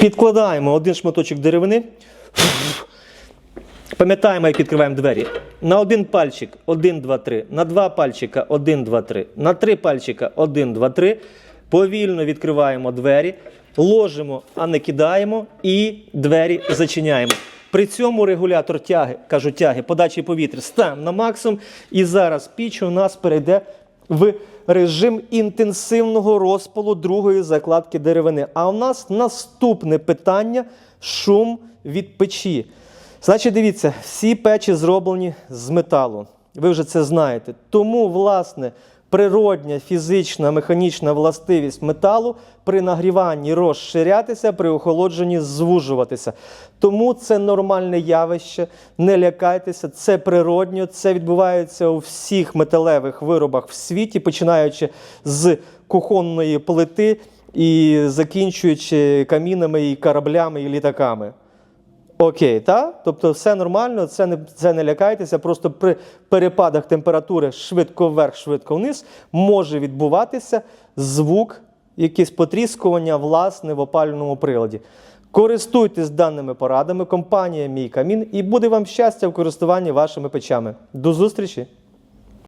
Підкладаємо один шматочок деревини. Пам'ятаємо, як відкриваємо двері. На один пальчик 1, 2, 3. На два пальчика 1, 2, 3. На три пальчика 1, 2, 3. Повільно відкриваємо двері, ложимо, а не кидаємо, і двері зачиняємо. При цьому регулятор тяги, кажу тяги, подачі повітря ставимо на максимум. І зараз піч у нас перейде в режим інтенсивного розпалу другої закладки деревини. А у нас наступне питання шум від печі. Значить, дивіться, всі печі зроблені з металу. Ви вже це знаєте. Тому, власне, природня фізична механічна властивість металу при нагріванні розширятися, при охолодженні звужуватися. Тому це нормальне явище. Не лякайтеся, це природньо, це відбувається у всіх металевих виробах в світі, починаючи з кухонної плити і закінчуючи камінами і кораблями і літаками. Окей, та? Тобто все нормально, це не, це не лякайтеся. Просто при перепадах температури швидко вверх, швидко вниз може відбуватися звук, якесь потріскування, власне, в опалювальному приладі. Користуйтесь даними порадами, компанія Мій Камін, і буде вам щастя в користуванні вашими печами. До зустрічі!